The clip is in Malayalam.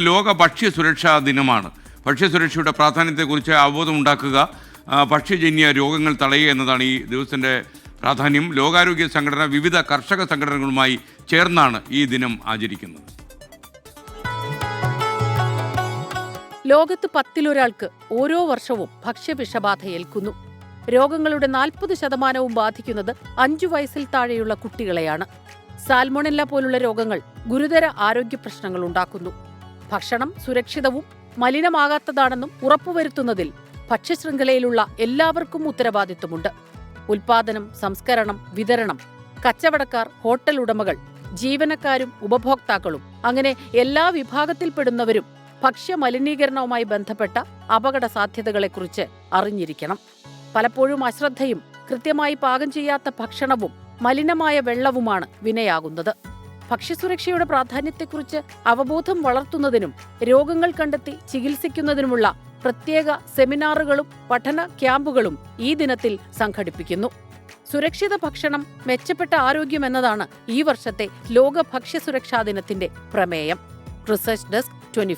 ലോക ഭക്ഷ്യ സുരക്ഷാ ദിനമാണ്. ഭക്ഷ്യസുരക്ഷയുടെ പ്രാധാന്യത്തെക്കുറിച്ച് അവബോധം ഉണ്ടാക്കുക ആ, ഭക്ഷ്യജന്യ രോഗങ്ങൾ തടയുക എന്നതാണ് ഈ ദിവസത്തിന്റെ പ്രാധാന്യം. ലോകാരോഗ്യ സംഘടന വിവിധ കർഷക സംഘടനകളുമായി ചേർന്നാണ് ഈ ദിനം ആചരിക്കുന്നത്. ലോകത്ത് പത്തിലൊരാൾക്ക് ഓരോ വർഷവും ഭക്ഷ്യവിഷബാധ ഏൽക്കുന്നു രോഗങ്ങളുടെ നാൽപ്പത് ശതമാനവും ബാധിക്കുന്നത് അഞ്ചു വയസ്സിൽ താഴെയുള്ള കുട്ടികളെയാണ്. സാൽമോണെല്ല പോലുള്ള രോഗങ്ങൾ ഗുരുതര ആരോഗ്യ പ്രശ്നങ്ങൾ ഉണ്ടാക്കുന്നു. ഭക്ഷണം സുരക്ഷിതവും മലിനമാകാത്തതാണെന്നും ഉറപ്പുവരുത്തുന്നതിൽ ഭക്ഷ്യശൃംഖലയിലുള്ള എല്ലാവർക്കും ഉത്തരവാദിത്വമുണ്ട്. ഉൽപാദനം സംസ്കരണം വിതരണം കച്ചവടക്കാർ ഹോട്ടൽ ഉടമകൾ ജീവനക്കാരും ഉപഭോക്താക്കളും അങ്ങനെ എല്ലാ വിഭാഗത്തിൽപ്പെടുന്നവരും ഭക്ഷ്യ മലിനീകരണവുമായി ബന്ധപ്പെട്ട അപകട സാധ്യതകളെക്കുറിച്ച് അറിഞ്ഞിരിക്കണം. പലപ്പോഴും അശ്രദ്ധയും കൃത്യമായി പാകം ചെയ്യാത്ത ഭക്ഷണവും മലിനമായ വെള്ളവുമാണ് വിനയാകുന്നത്. ഭക്ഷ്യസുരക്ഷയുടെ പ്രാധാന്യത്തെക്കുറിച്ച് അവബോധം വളർത്തുന്നതിനും രോഗങ്ങൾ കണ്ടെത്തി ചികിത്സിക്കുന്നതിനുമുള്ള പ്രത്യേക സെമിനാറുകളും പഠന ക്യാമ്പുകളും ഈ ദിനത്തിൽ സംഘടിപ്പിക്കുന്നു. സുരക്ഷിത ഭക്ഷണം മെച്ചപ്പെട്ട ആരോഗ്യം എന്നതാണ് ഈ വർഷത്തെ ലോക ഭക്ഷ്യസുരക്ഷാ ദിനത്തിന്റെ പ്രമേയം. Research desk twenty